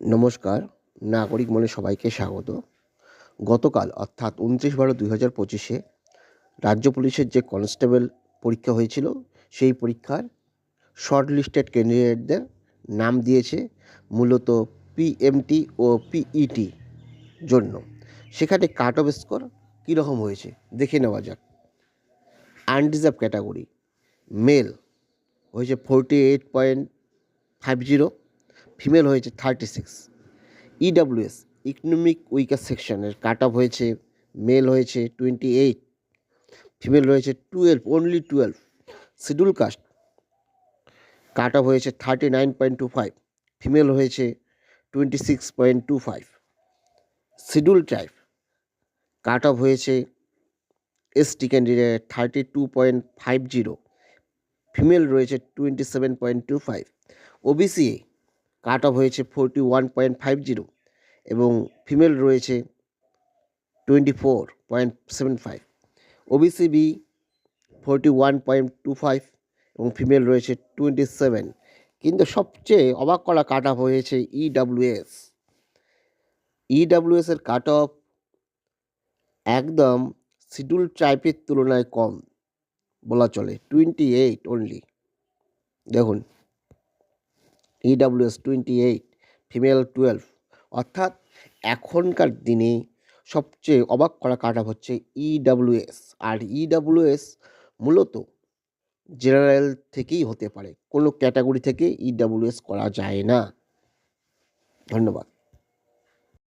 নমস্কার, নাগরিক মনে সবাইকে স্বাগত। গতকাল, অর্থাৎ উনত্রিশ বারো দুই হাজার পঁচিশে, রাজ্য পুলিশের যে কনস্টেবল পরীক্ষা হয়েছিল, সেই পরীক্ষার শর্ট লিস্টেড ক্যান্ডিডেটদের নাম দিয়েছে মূলত পিএমটি ও পিইটি জন্য। সেখানে কাট অফ স্কোর কীরকম হয়েছে, দেখে নেওয়া যাক। আনরিজার্ভ ক্যাটাগরি মেল হয়েছে forty eight point five zero female হয়েছে thirty six EWS economic weaker সেকশনের কাট অফ হয়েছে মেল হয়েছে টোয়েন্টি এইট ফিমেল রয়েছে twelve only twelve schedule caste cut off হয়েছে thirty nine point two five female হয়েছে twenty six point two five schedule tribe cut off হয়েছে ST candidate thirty two point five zero female রয়েছে twenty seven point two five OBC cut off হয়েছে forty one point five zero এবং female রয়েছে twenty four point seven five. OBC B forty one point two five এবং female রয়েছে twenty seven. কিন্তু সবচেয়ে অবাক করা কাট অফ হয়েছে E ইডাব্লিউএস ইডাব্লিউএস এর কাট অফ একদম শিডিউল ট্রাইপের তুলনায় কম বলা চলে, টোয়েন্টি এইট অনলি দেখুন EWS twenty eight female twelve অর্থাৎ এখনকার দিনে সবচেয়ে অবাক করা কাট আপ হচ্ছে ইডাব্লিউএস আর ইডাব্লিউএস মূলত জেনারেল থেকেই হতে পারে। কোনো ক্যাটাগরি থেকে ইডাব্লিউএস করা যায় না। ধন্যবাদ।